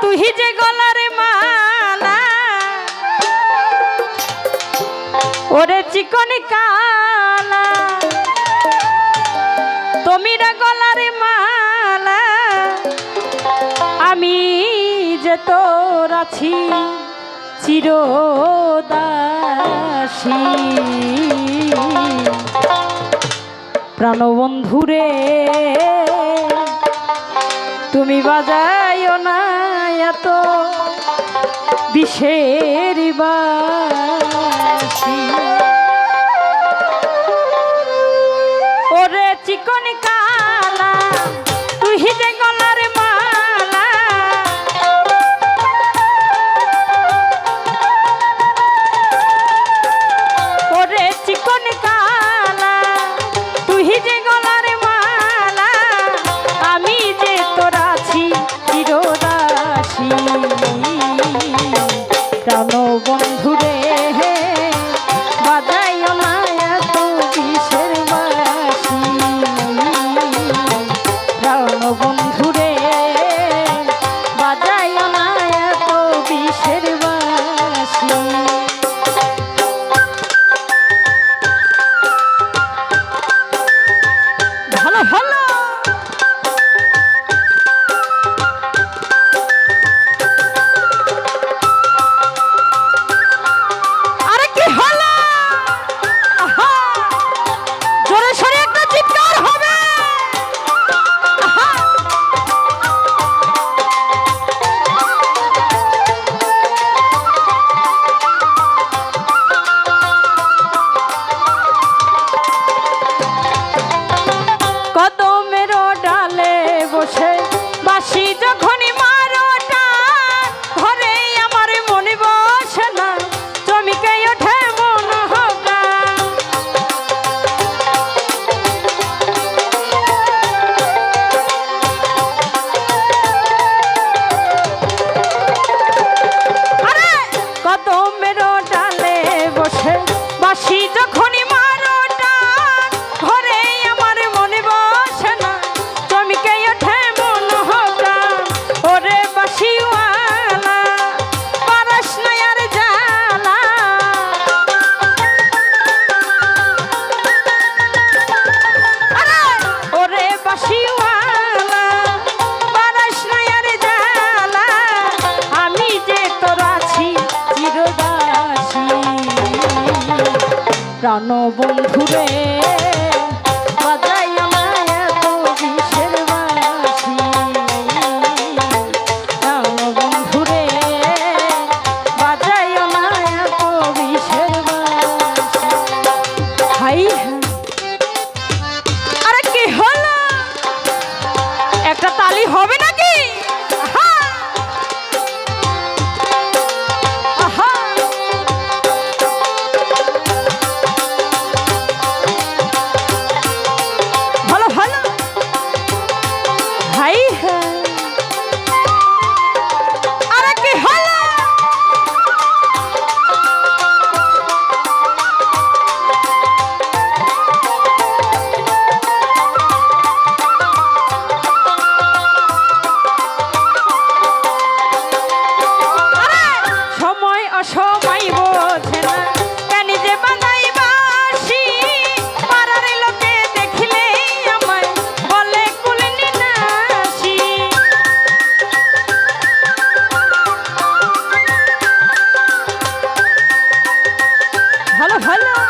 তুই যে গলার মালা। ওরে চিকন কালা। তোমিরা গলার মালা। আমি যে তোর আছি, চিরদাসী। প্রাণবন্ধুরে, তুমি বাজাইও না। এত বিষের বাসি। ওরে চিকনিকা জানো বন্ধুরে? ভালো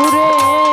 ঘুরে